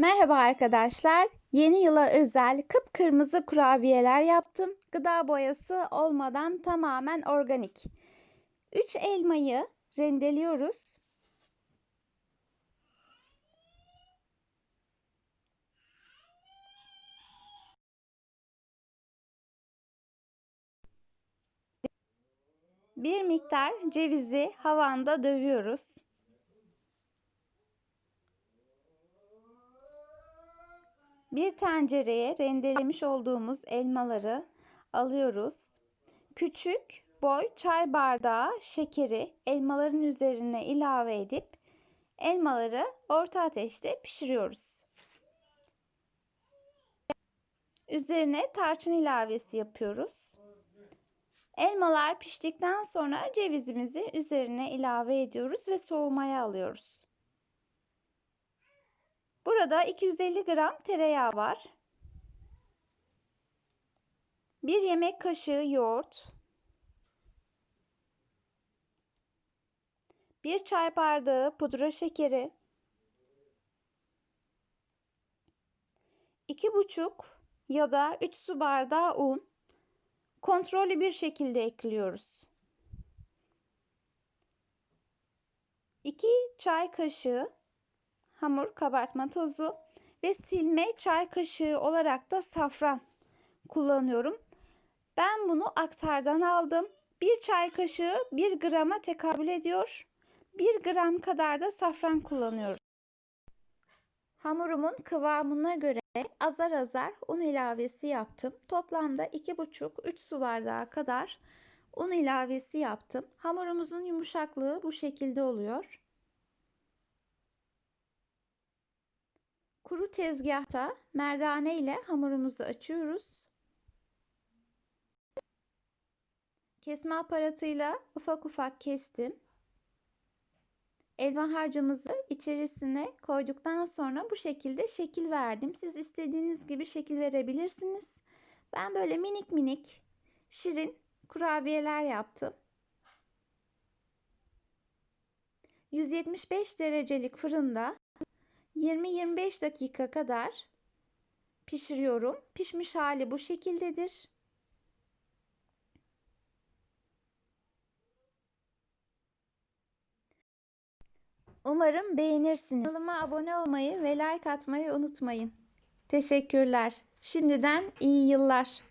Merhaba arkadaşlar. Yeni yıla özel kıpkırmızı kurabiyeler yaptım. Gıda boyası olmadan tamamen organik. 3 elmayı rendeliyoruz. Bir miktar cevizi havanda dövüyoruz. Bir tencereye rendelemiş olduğumuz elmaları alıyoruz. Küçük boy çay bardağı şekeri elmaların üzerine ilave edip elmaları orta ateşte pişiriyoruz. Üzerine tarçın ilavesi yapıyoruz. Elmalar piştikten sonra cevizimizi üzerine ilave ediyoruz ve soğumaya alıyoruz. Burada 250 gram tereyağı var. 1 yemek kaşığı yoğurt. 1 çay bardağı pudra şekeri. 2,5 ya da 3 su bardağı un kontrollü bir şekilde ekliyoruz. 2 çay kaşığı hamur kabartma tozu ve silme çay kaşığı olarak da safran kullanıyorum. Ben bunu aktardan aldım. Bir çay kaşığı 1 grama tekabül ediyor. 1 gram kadar da safran kullanıyorum. Hamurumun kıvamına göre azar azar un ilavesi yaptım. Toplamda 2,5-3 su bardağı kadar un ilavesi yaptım. Hamurumuzun yumuşaklığı bu şekilde oluyor. Kuru tezgahta merdane ile hamurumuzu açıyoruz. Kesme aparatıyla ufak ufak kestim. Elma harcımızı içerisine koyduktan sonra bu şekilde şekil verdim. Siz istediğiniz gibi şekil verebilirsiniz. Ben böyle minik minik şirin kurabiyeler yaptım. 175 derecelik fırında 20-25 dakika kadar pişiriyorum. Pişmiş hali bu şekildedir. Umarım beğenirsiniz. Kanalıma abone olmayı ve like atmayı unutmayın. Teşekkürler. Şimdiden iyi yıllar.